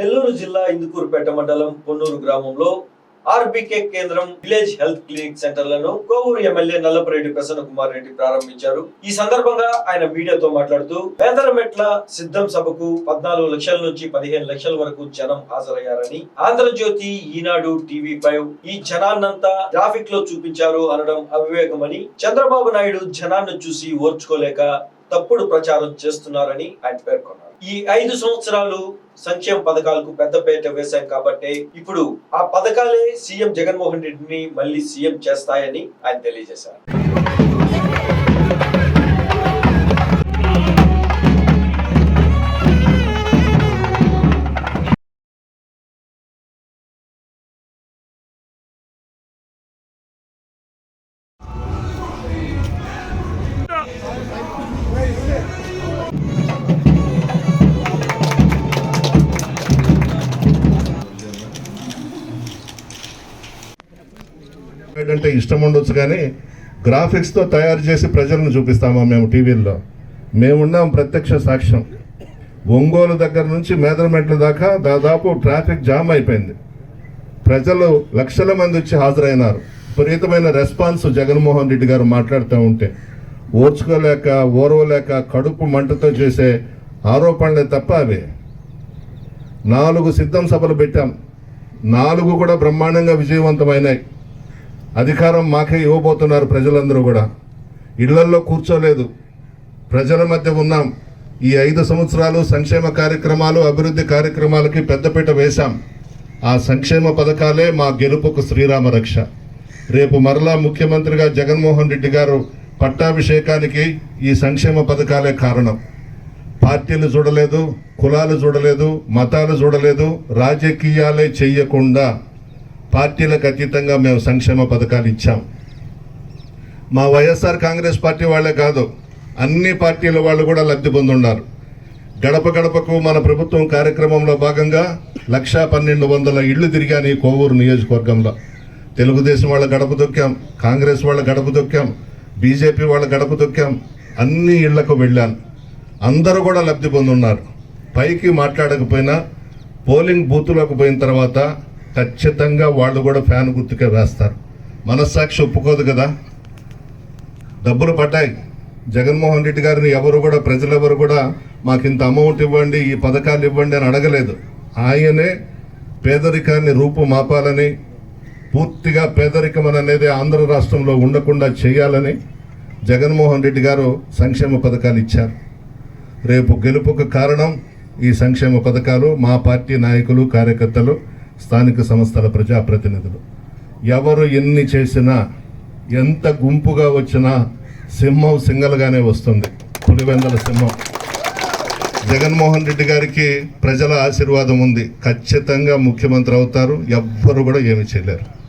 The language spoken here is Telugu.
నెల్లూరు జిల్లా ఇందుకూరుపేట మండలం పొన్నూరు గ్రామంలో ఆర్బీకే కేంద్రం విలేజ్ హెల్త్ క్లినిక్ సెంటర్లను కోవూరు ఎమ్మెల్యే నల్లపరెడ్డి ప్రసన్న కుమార్ రెడ్డి ప్రారంభించారు. ఈ సందర్భంగా ఆయన మీడియాతో మాట్లాడుతూ పేదరమెట్ల సిద్ధం సభకు పద్నాలుగు లక్షల నుంచి పదిహేను లక్షల వరకు జనం హాజరయ్యారని ఆంధ్రజ్యోతి ఈనాడు టీవీ ఫైవ్ ఈ జనాన్నంతా ట్రాఫిక్లో చూపించారు అనడం అవివేకమని చంద్రబాబు నాయుడు జనాన్ని చూసి ఓర్చుకోలేక తప్పుడు ప్రచారం చేస్తున్నారని ఆయన పేర్కొన్నారు. ఈ ఐదు సంవత్సరాలు సంక్షేమ పథకాలకు పెద్దపేట వేశాం కాబట్టి ఇప్పుడు ఆ పథకాలే సీఎం జగన్మోహన్ రెడ్డిని మళ్ళీ సీఎం చేస్తాయని ఆయన తెలియజేశారు. అంటే ఇష్టం ఉండొచ్చు కానీ గ్రాఫిక్స్తో తయారు చేసి ప్రజలను చూపిస్తామా మేము టీవీల్లో? మేమున్నాం ప్రత్యక్ష సాక్ష్యం. ఒంగోలు దగ్గర నుంచి మేదరమెట్ల దాకా దాదాపు ట్రాఫిక్ జామ్ అయిపోయింది. ప్రజలు లక్షల మంది వచ్చి హాజరైనారు. విపరీతమైన రెస్పాన్స్ జగన్మోహన్ రెడ్డి గారు మాట్లాడుతూ ఉంటే ఓర్చుకోలేక ఓర్వలేక కడుపు మంటతో చేసే ఆరోపణలే తప్ప అవి. నాలుగు సిద్ధం సభలు పెట్టాం. నాలుగు కూడా బ్రహ్మాండంగా విజయవంతమైనాయి. అధికారం మాకే ఇవ్వబోతున్నారు ప్రజలందరూ కూడా. ఇళ్ళల్లో కూర్చోలేదు. ప్రజల మధ్య ఉన్నాం. ఈ ఐదు సంవత్సరాలు సంక్షేమ కార్యక్రమాలు అభివృద్ధి కార్యక్రమాలకి పెద్దపీట వేశాం. ఆ సంక్షేమ పథకాలే మా గెలుపుకు శ్రీరామ రక్ష. రేపు మరలా ముఖ్యమంత్రిగా జగన్మోహన్ రెడ్డి గారు పట్టాభిషేకానికి ఈ సంక్షేమ పథకాలే కారణం. పార్టీలు చూడలేదు కులాలు చూడలేదు మతాలు చూడలేదు రాజకీయాలే చెయ్యకుండా పార్టీలకు అతీతంగా మేము సంక్షేమ పథకాలు ఇచ్చాం. మా వైఎస్ఆర్ కాంగ్రెస్ పార్టీ వాళ్ళే కాదు అన్ని పార్టీల వాళ్ళు కూడా లబ్ధి పొందున్నారు గడప గడపకు మన ప్రభుత్వం కార్యక్రమంలో భాగంగా లక్షా పన్నెండు వందల ఇళ్ళు తిరిగాను ఈ కోవూరు నియోజకవర్గంలో. తెలుగుదేశం వాళ్ళ గడప దొక్కాం కాంగ్రెస్ వాళ్ళ గడప దొక్కాం బీజేపీ వాళ్ళ గడప దొక్కాం అన్ని ఇళ్ళకు వెళ్ళాను. అందరూ కూడా లబ్ధి పొందున్నారు. పైకి మాట్లాడకపోయినా పోలింగ్ బూతులకు పోయిన తర్వాత ఖచ్చితంగా వాళ్ళు కూడా ఫ్యాన్ గుర్తుకే వేస్తారు. మనస్సాక్షి ఒప్పుకోదు కదా? డబ్బులు పడ్డాయి. జగన్మోహన్ రెడ్డి గారిని ఎవరు కూడా ప్రజలెవరు కూడా మాకు ఇంత అమౌంట్ ఇవ్వండి ఈ పథకాలు ఇవ్వండి అని అడగలేదు. ఆయనే పేదరికాన్ని రూపుమాపాలని పూర్తిగా పేదరికం అనేది ఆంధ్ర రాష్ట్రంలో ఉండకుండా చేయాలని జగన్మోహన్ రెడ్డి గారు సంక్షేమ పథకాలు ఇచ్చారు. రేపు గెలుపుకు కారణం ఈ సంక్షేమ పథకాలు మా పార్టీ నాయకులు కార్యకర్తలు స్థానిక సంస్థల ప్రజాప్రతినిధులు. ఎవరు ఎన్ని చేసినా ఎంత గుంపుగా వచ్చినా సింహం సింగల్గానే వస్తుంది. పులివెందల సింహం. జగన్మోహన్ రెడ్డి గారికి ప్రజల ఆశీర్వాదం ఉంది. ఖచ్చితంగా ముఖ్యమంత్రి అవుతారు. ఎవ్వరు కూడా ఏమి చేయలేరు.